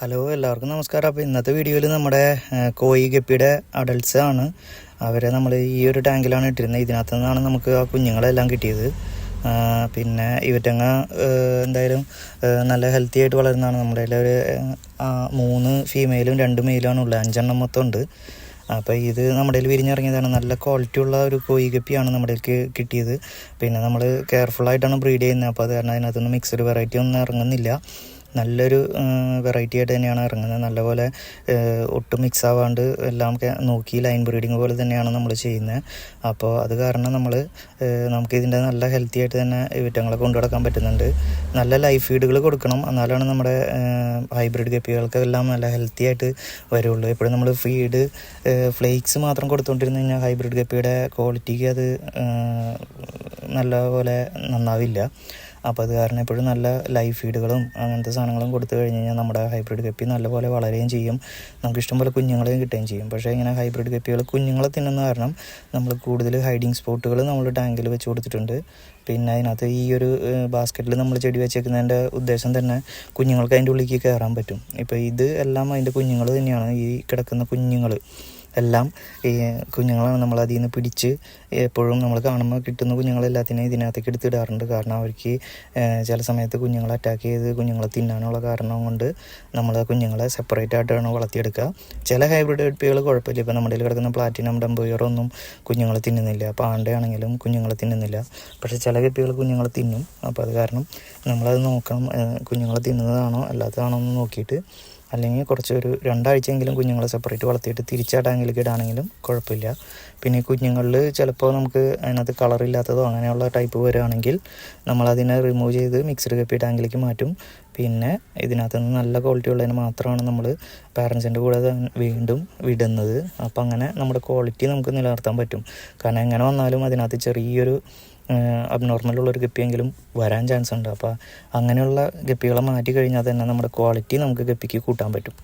Hello എല്ലാവർക്കും നമസ്കാരം. അപ്പോൾ ഇന്നത്തെ വീഡിയോയിൽ നമ്മുടെ കോയി ഗപ്പിയുടെ അഡൽട്സ് ആണ്. അവരെ നമ്മൾ ഈ ഒരു ടാങ്കിലാണ് ഇട്ടിരുന്നത്. ഇതിനകത്ത് നിന്നാണ് നമുക്ക് ആ കുഞ്ഞുങ്ങളെല്ലാം കിട്ടിയത്. പിന്നെ ഇവറ്റങ്ങ എന്തായാലും നല്ല ഹെൽത്തി ആയിട്ട് വളരുന്നതാണ്. നമ്മുടെ ഒരു മൂന്ന് ഫീമെയിലും രണ്ട് മെയിലാണ് ഉള്ളത്. അഞ്ചെണ്ണം മൊത്തം ഉണ്ട്. അപ്പോൾ ഇത് നമ്മുടെ കയ്യിൽ വിരിഞ്ഞിറങ്ങിയതാണ്. നല്ല ക്വാളിറ്റി ഉള്ള ഒരു കോയി ഗപ്പിയാണ് നമ്മുടെ കിട്ടിയത്. പിന്നെ നമ്മൾ കെയർഫുള്ളായിട്ടാണ് ബ്രീഡ് ചെയ്യുന്നത്. അപ്പോൾ അത് കാരണം അതിനകത്തൊന്നും മിക്സഡ് വെറൈറ്റി ഒന്നും ഇറങ്ങുന്നില്ല. നല്ലൊരു വെറൈറ്റി ആയിട്ട് തന്നെയാണ് ഇറങ്ങുന്നത്. നല്ലപോലെ ഒട്ടും മിക്സ് ആവാണ്ട് എല്ലാം നോക്കി ലൈൻ ബ്രീഡിങ് പോലെ തന്നെയാണ് നമ്മൾ ചെയ്യുന്നത്. അപ്പോൾ അത് കാരണം നമ്മൾ നമുക്ക് ഇതിന്റെ നല്ല ഹെൽത്തി ആയിട്ട് തന്നെ വിറ്റങ്ങളെ കൊണ്ടു നടക്കാൻ പറ്റുന്നുണ്ട്. നല്ല ലൈഫ് ഫീഡുകൾ കൊടുക്കണം. എന്നാലാണ് നമ്മുടെ ഹൈബ്രിഡ് ഗപ്പികൾക്കെല്ലാം നല്ല ഹെൽത്തി ആയിട്ട് വരുള്ളൂ. എപ്പോഴും നമ്മൾ ഫീഡ് ഫ്ലേക്സ് മാത്രം കൊടുത്തുകൊണ്ടിരുന്നു കഴിഞ്ഞാൽ ഹൈബ്രിഡ് ഗപ്പിയുടെ ക്വാളിറ്റിക്ക് അത് നല്ലപോലെ നന്നാവില്ല. അപ്പോൾ അത് കാരണം എപ്പോഴും നല്ല ലൈഫ് ഫീഡുകളും അങ്ങനത്തെ സാധനങ്ങളും കൊടുത്തു കഴിഞ്ഞ് കഴിഞ്ഞാൽ നമ്മുടെ ഹൈബ്രിഡ് ഗപ്പി നല്ലപോലെ വളരുകയും ചെയ്യും. നമുക്ക് ഇഷ്ടംപോലെ കുഞ്ഞുങ്ങളെയും കിട്ടുകയും ചെയ്യും. പക്ഷേ ഇങ്ങനെ ഹൈബ്രിഡ് ഗപ്പികൾ കുഞ്ഞുങ്ങളെ തിന്നുന്ന കാരണം നമ്മൾ കൂടുതൽ ഹൈഡിങ് സ്പോട്ടുകൾ നമ്മൾ ടാങ്കിൽ വെച്ച് കൊടുത്തിട്ടുണ്ട്. പിന്നെ അതിനകത്ത് ഈ ഒരു ബാസ്ക്കറ്റിൽ നമ്മൾ ചെടി വെച്ചേക്കുന്നതിന്റെ ഉദ്ദേശം തന്നെ കുഞ്ഞുങ്ങൾക്ക് അതിന്റെ ഉള്ളിലേക്ക് കയറാൻ പറ്റും. ഇപ്പോൾ ഇത് എല്ലാം അതിന്റെ കുഞ്ഞുങ്ങൾ തന്നെയാണ്. ഈ കിടക്കുന്ന കുഞ്ഞുങ്ങൾ. എല്ലാം ഈ കുഞ്ഞുങ്ങളാണ് നമ്മൾ അതിൽ നിന്ന് പിടിച്ച് എപ്പോഴും നമ്മൾ കാണുമ്പോൾ കിട്ടുന്ന കുഞ്ഞുങ്ങളെല്ലാത്തിനെയും ഇതിനകത്തേക്ക് എടുത്തിടാറുണ്ട് കാരണം അവർക്ക് ചില സമയത്ത് കുഞ്ഞുങ്ങളെ അറ്റാക്ക് ചെയ്ത് കുഞ്ഞുങ്ങളെ തിന്നാനുള്ള കാരണം കൊണ്ട് നമ്മൾ കുഞ്ഞുങ്ങളെ സെപ്പറേറ്റ് ആയിട്ടാണ് വളർത്തിയെടുക്കുക. ചില ഹൈബ്രിഡ് എടുപ്പികൾ കുഴപ്പമില്ല. ഇപ്പോൾ നമ്മുടെ കിടക്കുന്ന പ്ലാറ്റിനം ഡംബോയർ ഒന്നും കുഞ്ഞുങ്ങളെ തിന്നുന്നില്ല. പാണ്ടയാണെങ്കിലും കുഞ്ഞുങ്ങളെ തിന്നുന്നില്ല. പക്ഷേ ചില കെപ്പികൾ കുഞ്ഞുങ്ങളെ തിന്നും. അപ്പോൾ അത് കാരണം നമ്മളത് നോക്കണം. കുഞ്ഞുങ്ങളെ തിന്നുന്നതാണോ അല്ലാത്തതാണോ എന്ന് നോക്കിയിട്ട് അല്ലെങ്കിൽ കുറച്ച് ഒരു രണ്ടാഴ്ചയെങ്കിലും കുഞ്ഞുങ്ങളെ സെപ്പറേറ്റ് വളർത്തിയിട്ട് തിരിച്ചാ ടാങ്കിലേക്ക് ഇടാണെങ്കിലും കുഴപ്പമില്ല. പിന്നെ കുഞ്ഞുങ്ങളിൽ ചിലപ്പോൾ നമുക്ക് അതിനകത്ത് കളറില്ലാത്തതോ അങ്ങനെയുള്ള ടൈപ്പ് വരികയാണെങ്കിൽ നമ്മളതിനെ റിമൂവ് ചെയ്ത് മിക്സ്ഡ് കപ്പി ടാങ്കിലേക്ക് മാറ്റും. പിന്നെ ഇതിനകത്ത് നിന്ന് നല്ല ക്വാളിറ്റി ഉള്ളതിന് മാത്രമാണ് നമ്മൾ പാരൻസിന്റെ കൂടെ വീണ്ടും വിടുന്നത്. അപ്പോൾ അങ്ങനെ നമ്മുടെ ക്വാളിറ്റി നമുക്ക് നിലനിർത്താൻ പറ്റും. കാരണം എങ്ങനെ വന്നാലും അതിനകത്ത് ചെറിയൊരു അബ്നോർമൽ ഉള്ളൊരു ഗപ്പിയെങ്കിലും വരാൻ ചാൻസ് ഉണ്ട്. അപ്പോൾ അങ്ങനെയുള്ള ഗപ്പികളെ മാറ്റി കഴിഞ്ഞാൽ തന്നെ നമ്മുടെ ക്വാളിറ്റി നമുക്ക് ഗപ്പിക്ക് കൂട്ടാൻ പറ്റും.